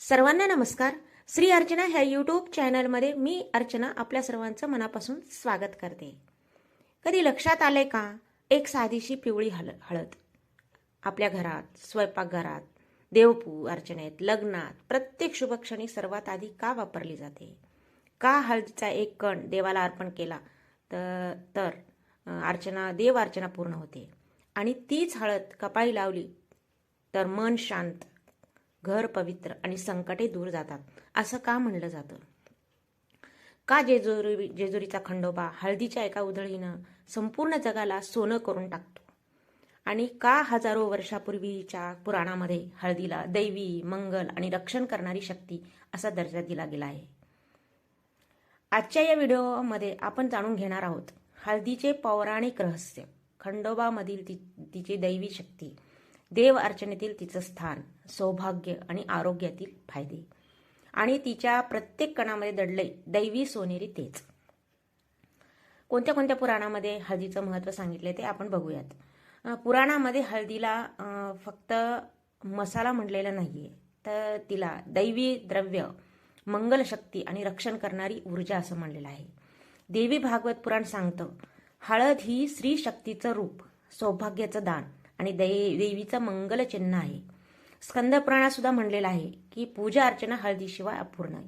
सर्वांना नमस्कार. श्री अर्चना ह्या यूट्यूब चॅनलमध्ये मी अर्चना आपल्या सर्वांचं मनापासून स्वागत करते. कधी लक्षात आलंय का? एक साधीशी पिवळी हल हळद. आपल्या घरात स्वयंपाकघरात देवपू अर्चनेत लग्नात प्रत्येक शुभक्षणी सर्वात आधी का वापरली जाते? का हळदीचा एक कण देवाला अर्पण केला तर तर अर्चना देव अर्चना पूर्ण होते. आणि तीच हळद कपाळी लावली तर मन शांत घर पवित्र आणि संकटे दूर जातात असं का म्हणलं जातं? का जेजुरी जेजुरीचा खंडोबा हळदीच्या एका उधळीनं संपूर्ण जगाला सोनं करून टाकतो? आणि का हजारो वर्षापूर्वीच्या पुराणामध्ये हळदीला दैवी मंगल आणि रक्षण करणारी शक्ती असा दर्जा दिला गेला आहे? आजच्या या व्हिडिओमध्ये आपण जाणून घेणार आहोत हळदीचे पौराणिक रहस्य खंडोबामधील ति तिची दैवी शक्ती. देव अर्चनेतील तिचं स्थान सौभाग्य आणि आरोग्यातील फायदे. आणि तिच्या प्रत्येक कणामध्ये दडले दैवी सोनेरी तेज. कोणत्या कोणत्या पुराणामध्ये हळदीचं महत्त्व सांगितले ते आपण बघूयात. पुराणामध्ये हळदीला फक्त मसाला म्हणलेला नाहीये तर तिला दैवी द्रव्य मंगलशक्ती आणि रक्षण करणारी ऊर्जा असं म्हणलेलं आहे. देवी भागवत पुराण सांगतं हळद ही स्त्री शक्तीचं रूप सौभाग्याचं दान आणि दै देवीचं मंगल चिन्ह आहे. स्कंदपुराणात सुद्धा म्हणलेलं आहे की पूजा अर्चना हळदीशिवाय अपूर्ण आहे.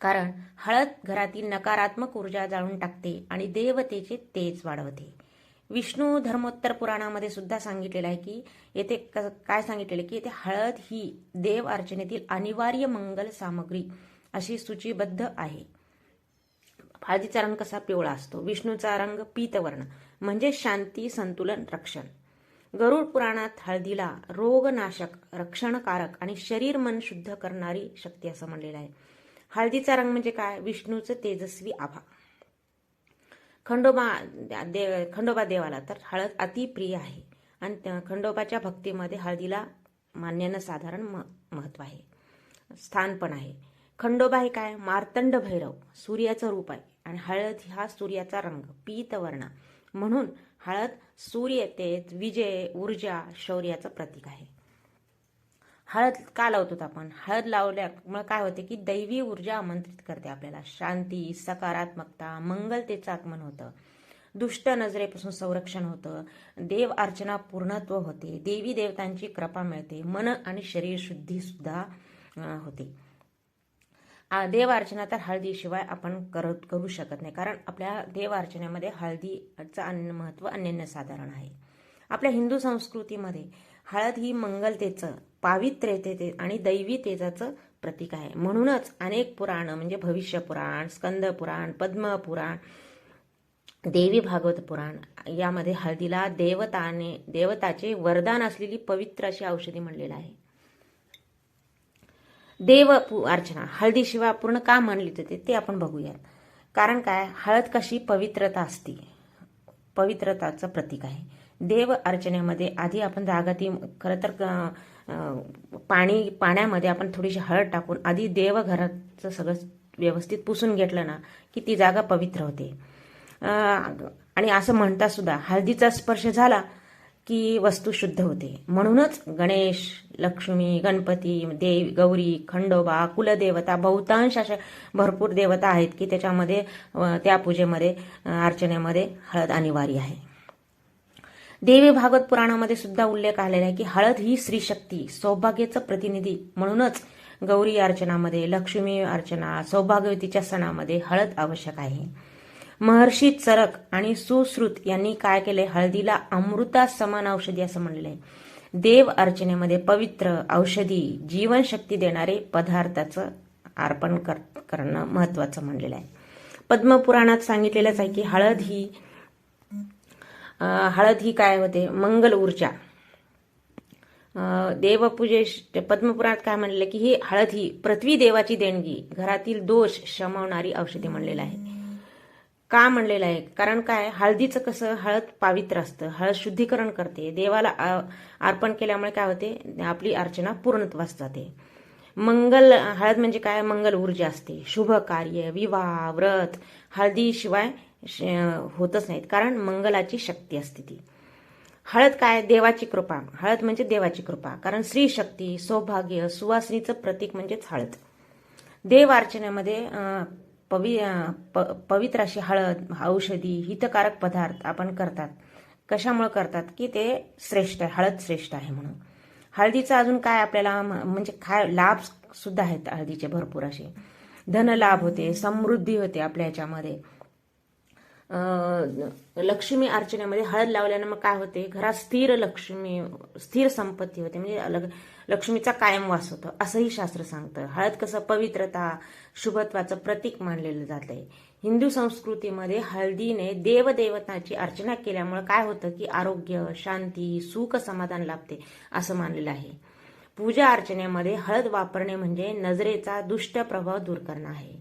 कारण हळद घरातील नकारात्मक ऊर्जा जाळून टाकते आणि देवतेचे तेज वाढवते. विष्णू धर्मोत्तर पुराणामध्ये सुद्धा सांगितलेलं आहे की येथे क- काय सांगितलेलं आहे की येथे हळद ही देव अर्चनेतील अनिवार्य मंगल सामग्री अशी सूचीबद्ध आहे. हळदीचा रंग कसा पिवळा असतो? विष्णूचा रंग पीतवर्ण म्हणजे शांती संतुलन रक्षण. गरुड पुराणात हळदीला रोगनाशक रक्षणकारक आणि शरीर मन शुद्ध करणारी शक्ती असं म्हणलेलं आहे. हळदीचा रंग म्हणजे काय? विष्णूचं तेजस्वी आभा. खंडोबा देव खंडोबा देवाला तर हळद अतिप्रिय आहे. आणि खंडोबाच्या भक्तीमध्ये हळदीला मान्यानं साधारण म महत्त्व आहे. स्थान पण आहे. खंडोबा हे काय? मार्तंड भैरव सूर्याचं रूप आहे. आणि हळद हा सूर्याचा रंग पीतवर्ण. म्हणून हळद सूर्य तेज विजय ऊर्जा शौर्याचं प्रतीक आहे. हळद का लावतो आपण? हळद लावल्यामुळे काय होते की दैवी ऊर्जा आमंत्रित करते आपल्याला. शांती सकारात्मकता मंगलतेचं आगमन होतं. दुष्ट नजरेपासून संरक्षण होतं. देव अर्चना पूर्णत्व होते. देवी देवतांची कृपा मिळते. मन आणि शरीर शुद्धी सुद्धा होते. आ, तर हळदीशिवाय आपण करत करू शकत नाही. कारण आपल्या देवार्चनेमध्ये हळदीचं अन्न महत्त्व अनन्यसाधारण आहे. आपल्या हिंदू संस्कृतीमध्ये हळद ही मंगलतेचं पावित्र्यतेचे आणि दैवीतेजाचं प्रतीक आहे. म्हणूनच अनेक पुराणं म्हणजे भविष्य पुराण स्कंद पुराण पद्मपुराण देवी भागवत पुराण यामध्ये हळदीला देवताने देवताचे वरदान असलेली पवित्र अशी औषधी म्हणलेलं आहे. देव अर्चना हळदीशिवाय पूर्ण का मानली जाते ते आपण बघूयात. कारण काय? हळद कशी पवित्रता असते. पवित्रताचं प्रतीक आहे. देव अर्चनेमध्ये आधी आपण जागा ती खरं तर पाणी पाण्यामध्ये आपण थोडीशी हळद टाकून आधी देवघराचं सगळं व्यवस्थित पुसून घेतलं ना की ती जागा पवित्र होते. आणि असं म्हणता सुद्धा हळदीचा स्पर्श झाला की वस्तू शुद्ध होते. म्हणूनच गणेश लक्ष्मी गणपती देव गौरी खंडोबा कुलदेवता बहुतांश अशा भरपूर देवता आहेत की त्याच्यामध्ये त्या पूजेमध्ये अर्चनेमध्ये हळद अनिवार्य आहे. देवी भागवत पुराणामध्ये सुद्धा उल्लेख आलेला आहे की हळद ही स्त्रीशक्ती सौभाग्याचं प्रतिनिधी. म्हणूनच गौरी अर्चनामध्ये लक्ष्मी अर्चना सौभाग्यवतीच्या सणामध्ये हळद आवश्यक आहे. महर्षी चरक आणि सुश्रुत यांनी काय केले? हळदीला अमृता समान औषधी असं म्हणलेलं आहे देव अर्चनेमध्ये पवित्र औषधी जीवनशक्ती देणारे पदार्थाचं अर्पण कर करणं महत्वाचं म्हणलेलं आहे. पद्मपुराणात सांगितलेलंच आहे की हळद ही हळद ही काय होते? मंगल ऊर्जा. अं, देवपूजे पद्मपुराणात काय म्हणलेलं की ही हळद ही पृथ्वी देवाची देणगी घरातील दोष शमवणारी औषधी म्हणलेलं आहे. का म्हणलेलं आहे? कारण काय? हळदीचं कसं? हळद पावित्र असतं. हळद शुद्धीकरण करते. देवाला अर्पण केल्यामुळे काय होते? आपली अर्चना पूर्णत्वास जाते. मंगल हळद म्हणजे काय? मंगल ऊर्जा असते. शुभ कार्य विवाह व्रत हळदीशिवाय श- होतच नाहीत. कारण मंगलाची शक्ती असते ती. हळद काय? देवाची कृपा. हळद म्हणजे देवाची कृपा. कारण स्त्री शक्ती सौभाग्य सुवासनीचं प्रतीक म्हणजेच हळद. देव अर्चनेमध्ये पवि प- पवित्र अशी हळद औषधी हितकारक पदार्थ आपण करतात. कशामुळे करतात? की ते श्रेष्ठ आहे हळद श्रेष्ठ आहे म्हणून. हळदीचं अजून काय आपल्याला म- म्हणजे काय लाभ सुद्धा आहेत हळदीचे भरपूर असे. धनलाभ होते समृद्धी होते आपल्या ह्याच्यामध्ये लक्ष्मी अर्चनेमध्ये हळद लावल्यानं मग काय होते? घरात स्थिर लक्ष्मी स्थिर संपत्ती होते. म्हणजे लक्ष्मीचा कायम वास होतो. असंही शास्त्र सांगतं. हळद कसं पवित्रता शुभत्वाचं प्रतीक मानलेलं जात आहे हिंदू संस्कृतीमध्ये हळदीने देवदेवताची अर्चना केल्यामुळे काय होतं की आरोग्य शांती सुख समाधान लाभते असं मानलेलं आहे. पूजा अर्चनेमध्ये हळद वापरणे म्हणजे नजरेचा दुष्ट प्रभाव दूर करणं आहे.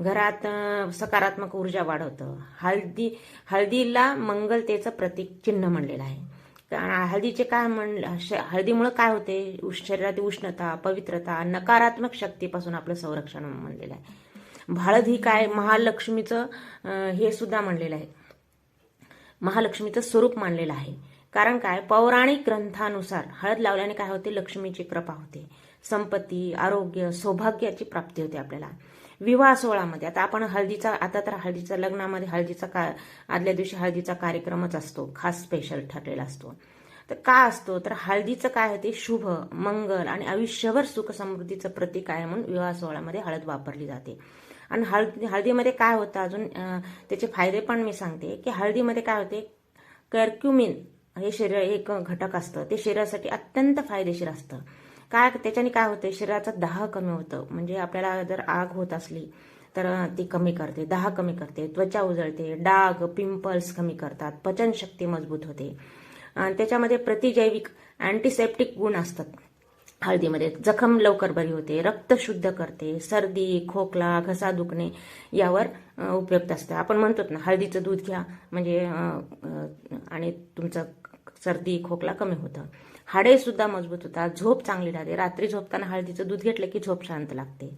घरात सकारात्मक ऊर्जा वाढवतं. हळदी हळदीला मंगलतेचं प्रतीक चिन्ह म्हणलेलं आहे. कारण हळदीचे काय म्हण श- हळदीमुळे काय होते? शरीरातील उष्णता पवित्रता नकारात्मक शक्तीपासून आपलं संरक्षण म्हणलेलं आहे. हळद ही काय? महालक्ष्मीचं हे सुद्धा म्हणलेलं आहे. महालक्ष्मीचं स्वरूप मानलेलं आहे. कारण काय? पौराणिक ग्रंथानुसार हळद लावल्याने काय होते? लक्ष्मीची कृपा होते. संपत्ती आरोग्य सौभाग्याची प्राप्ती होते आपल्याला. विवाह सोहळामध्ये आता आपण हळदीचा आता तर हळदीचा लग्नामध्ये हळदीचा का आदल्या दिवशी हळदीचा कार्यक्रमच असतो खास स्पेशल ठरलेला असतो. तर का असतो? तर हळदीचं काय होते? शुभ मंगल आणि आयुष्यभर सुख समृद्धीचं प्रतीक आहे म्हणून विवाह सोहळ्यामध्ये हळद वापरली जाते. आणि हळदी हळदीमध्ये काय होतं अजून त्याचे फायदे पण मी सांगते. की हळदीमध्ये काय होते? कर्क्युमिन हे शरीर एक घटक असतं. ते शरीरासाठी अत्यंत फायदेशीर असतं. काय त्याच्याने काय होतं शरीराचा दाह कमी होतं. म्हणजे आपल्याला जर आग होत असली तर ती कमी करते दाह कमी करते त्वचा उजळते डाग पिंपल्स कमी करतात पचनशक्ती मजबूत होते. आणि त्याच्यामध्ये प्रतिजैविक अँटीसेप्टिक गुण असतात. हळदीमध्ये जखम लवकर बरी होते रक्त शुद्ध करते सर्दी खोकला घसा दुखणे यावर उपयुक्त असतं. आपण म्हणतो ना हळदीचं दूध घ्या म्हणजे आणि तुमचं सर्दी खोकला कमी होतं. हाडे सुद्धा मजबूत होतात. झोप चांगली राहते. रात्री झोपताना हळदीचं दूध घेतलं की झोप शांत लागते.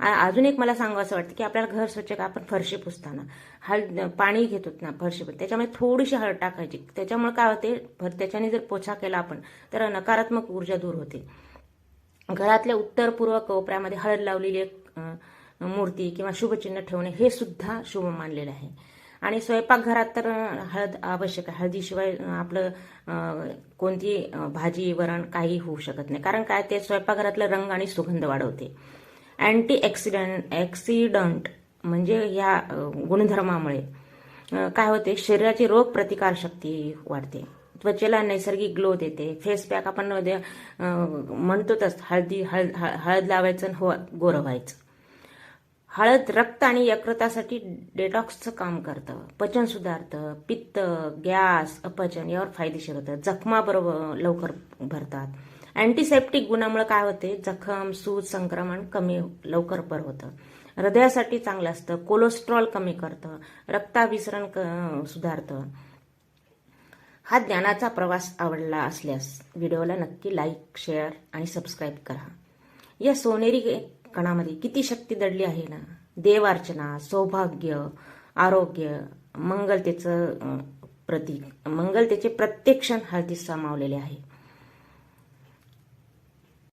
अजून एक मला सांगू असं वाटतं की आपल्याला घर स्वच्छ का आपण फरशी पुसताना. हळद पाणी घेतो ना फरशी पण त्याच्यामुळे थोडीशी हळद टाकायची. त्याच्यामुळे काय होते त्याच्याने जर पोछा केला आपण तर नकारात्मक ऊर्जा दूर होते. घरातल्या उत्तर पूर्व कोपऱ्यामध्ये हळद लावलेली एक मूर्ती किंवा शुभचिन्ह ठेवणे हे सुद्धा शुभ मानलेलं आहे. आणि स्वयंपाकघरात तर हळद आवश्यक आहे. हळदीशिवाय आपलं कोणती भाजी वरण काही होऊ शकत नाही. कारण काय? ते स्वयंपाकघरातलं रंग आणि सुगंध वाढवते. अँटी ॲक्सिडंट ॲक्सिडंट म्हणजे ह्या गुणधर्मामुळे काय होते? शरीराची रोग प्रतिकारशक्ती वाढते. त्वचेला नैसर्गिक ग्लो देते. फेस पॅक आपण म्हणतोच हळदी हळद हळ- हळद लावायचं आणि हो गोरं व्हायचं. हळद रक्त आणि यकृतासाठी डेटॉक्सचं काम करतं. पचन सुधारतं. पित्त गॅस अपचन यावर फायदेशीर होतं. जखमा बरोबर लवकर भरतात. अँटीसेप्टिक गुणामुळे काय होते? जखम सूज संक्रमण कमी लवकर बर होतं. हृदयासाठी चांगलं असतं. कोलेस्ट्रॉल कमी करतं. रक्ताभिसरण सुधारतं. हा ज्ञानाचा प्रवास आवडला असल्यास व्हिडिओला नक्की लाईक शेअर आणि सबस्क्राईब करा. या सोनेरी कणामध्ये किती शक्ती दडली आहे ना? देवार्चना सौभाग्य आरोग्य मंगलतेचं प्रतीक मंगलतेचे प्रत्येक क्षण हळदीत सामावलेले आहे.